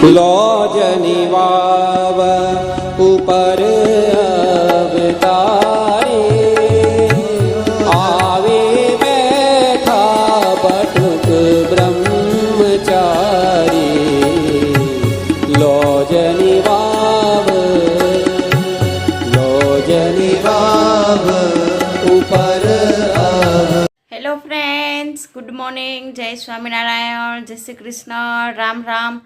લોજની વાવ ઉપર અવતારી આવી બેઠા બટુક બ્રહ્મચારી લોજની વાવ લોજની વાવ ઉપર હેલો ફ્રેન્ડ્સ ગુડ મોર્નિંગ જય સ્વામિનારાયણ જય શ્રી કૃષ્ણ રામ રામ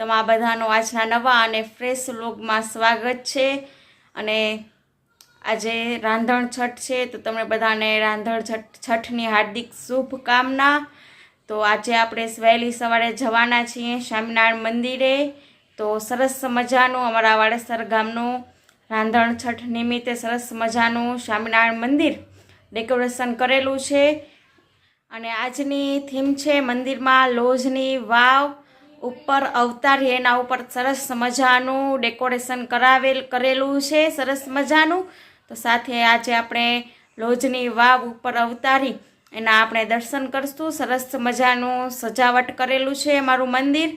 તમારા બધાનો આજના નવા અને ફ્રેશ લોગમાં સ્વાગત છે. અને આજે રાંધણ છઠ છે, તો તમને બધાને રાંધણ છઠ, છઠની હાર્દિક શુભકામના. તો આજે આપણે વહેલી સવારે જવાના છીએ સ્વામિનારાયણ મંદિરે. તો સરસ મજાનું અમારા વાડેસર ગામનું રાંધણ છઠ નિમિત્તે સરસ મજાનું સ્વામિનારાયણ મંદિર ડેકોરેશન કરેલું છે. અને આજની થીમ છે મંદિરમાં લોજની વાવ ઉપર અવતારી એના ઉપર સરસ મજાનું ડેકોરેશન કરાવેલ, કરેલું છે, સરસ મજાનું. તો સાથે આજે આપણે લોજની વાવ ઉપર અવતારી, એના આપણે દર્શન કરશું. સરસ મજાનું સજાવટ કરેલું છે મારું મંદિર.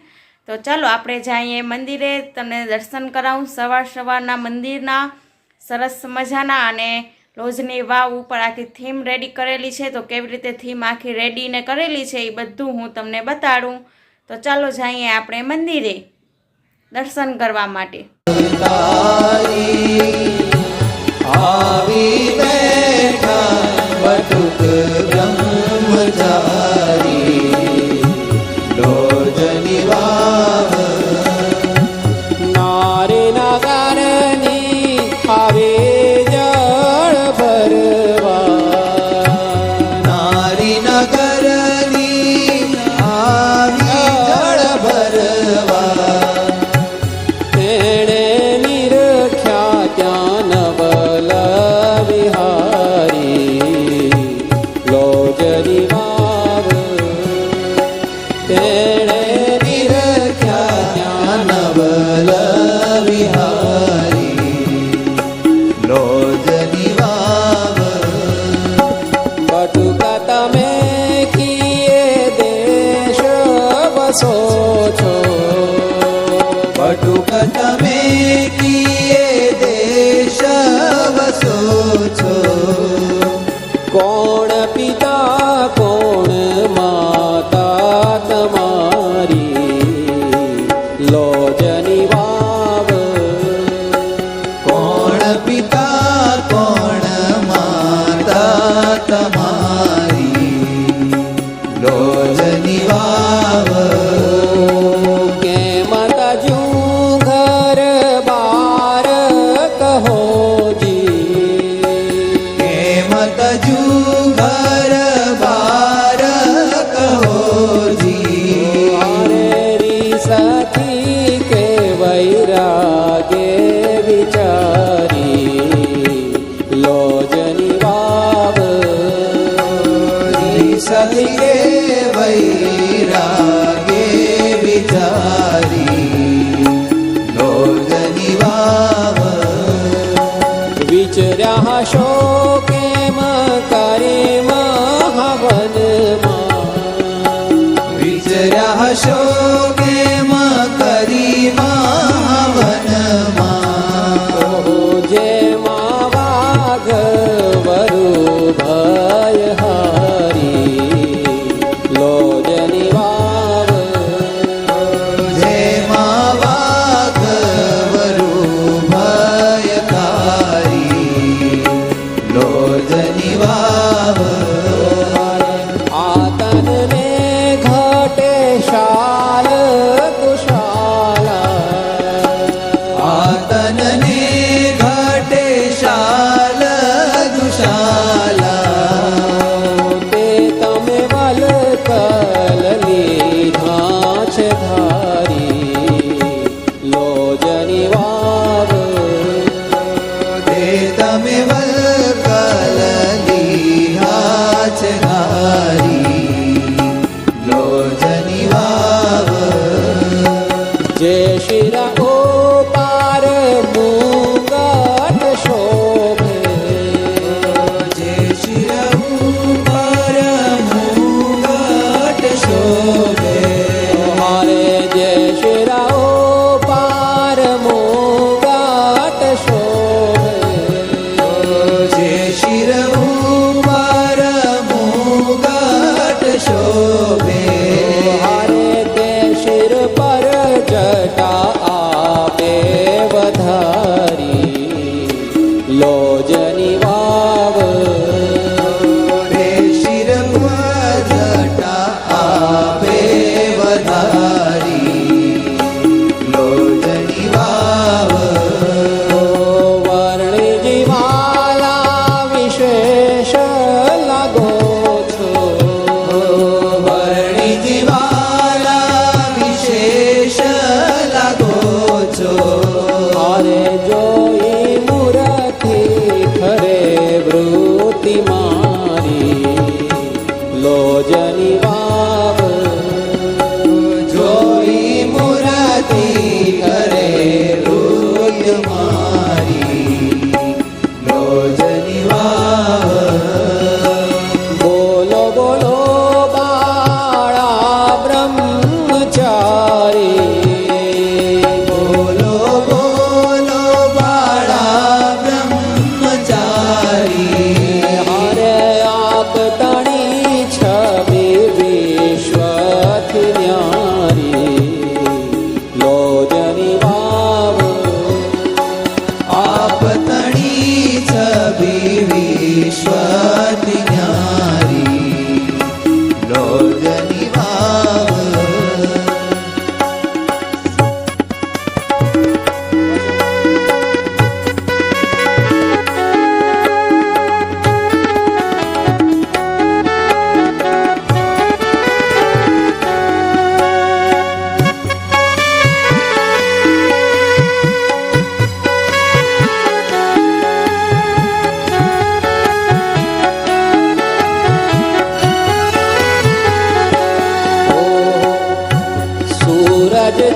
તો ચાલો આપણે જઈએ મંદિરે, તમને દર્શન કરાવું. સવાર સવારના મંદિરના સરસ મજાના અને લોજની વાવ ઉપર આખી થીમ રેડી કરેલી છે. તો કેવી રીતે થીમ આખી રેડીને કરેલી છે એ બધું હું તમને બતાડું. તો ચાલો જઈએ આપણે મંદિરે દર્શન કરવા માટે. ગોળ પિતા حشر عاشور amor.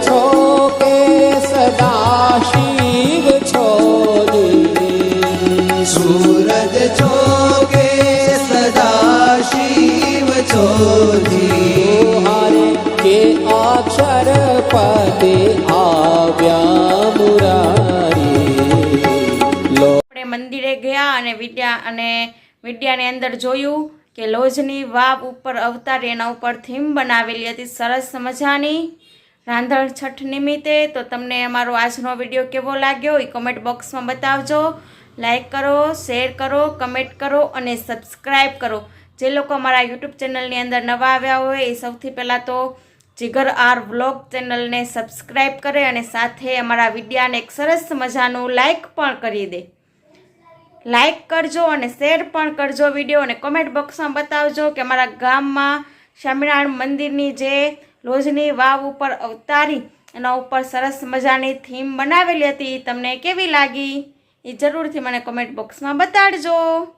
છો કે સદા છો સૂરજ છો કે સદા છો જી કે અક્ષર પદે આવ્યા મુરારી? મંદિરે ગયા અને વિદ્યા અને વિદ્યાની અંદર જોયું કે લોજની વાવ ઉપર અવતાર એના ઉપર થીમ બનાવેલી હતી. સરસ મજાની. રાંધણ છઠ નિમિત્તે, તો તમને અમારો આજનો વીડિયો કેવો લાગ્યો એ કમેન્ટ બોક્સમાં બતાવજો. લાઇક કરો શેર કરો કમેન્ટ કરો અને સબસ્ક્રાઈબ કરો. જે લોકો અમારા યુટ્યુબ ચેનલની અંદર નવા આવ્યા હોય એ સૌથી પહેલાં તો જીગર આર વ્લોગ ચેનલને સબસ્ક્રાઈબ કરે અને સાથે અમારા વિડીયાને એક સરસ મજાનું લાઇક પણ કરી દે. લાઇક કરજો અને શેર પણ કરજો વીડિયો અને કોમેન્ટ બોક્સમાં બતાવજો કે અમારા ગામમાં સ્વામિનારાયણ મંદિરની જે લોજની વાવ ઉપર અવતારી એના ઉપર સરસ મજાની થીમ બનાવેલી હતી. તમને કેવી લાગી? એ જરૂરથી મને કોમેન્ટ બોક્સમાં બતાડજો.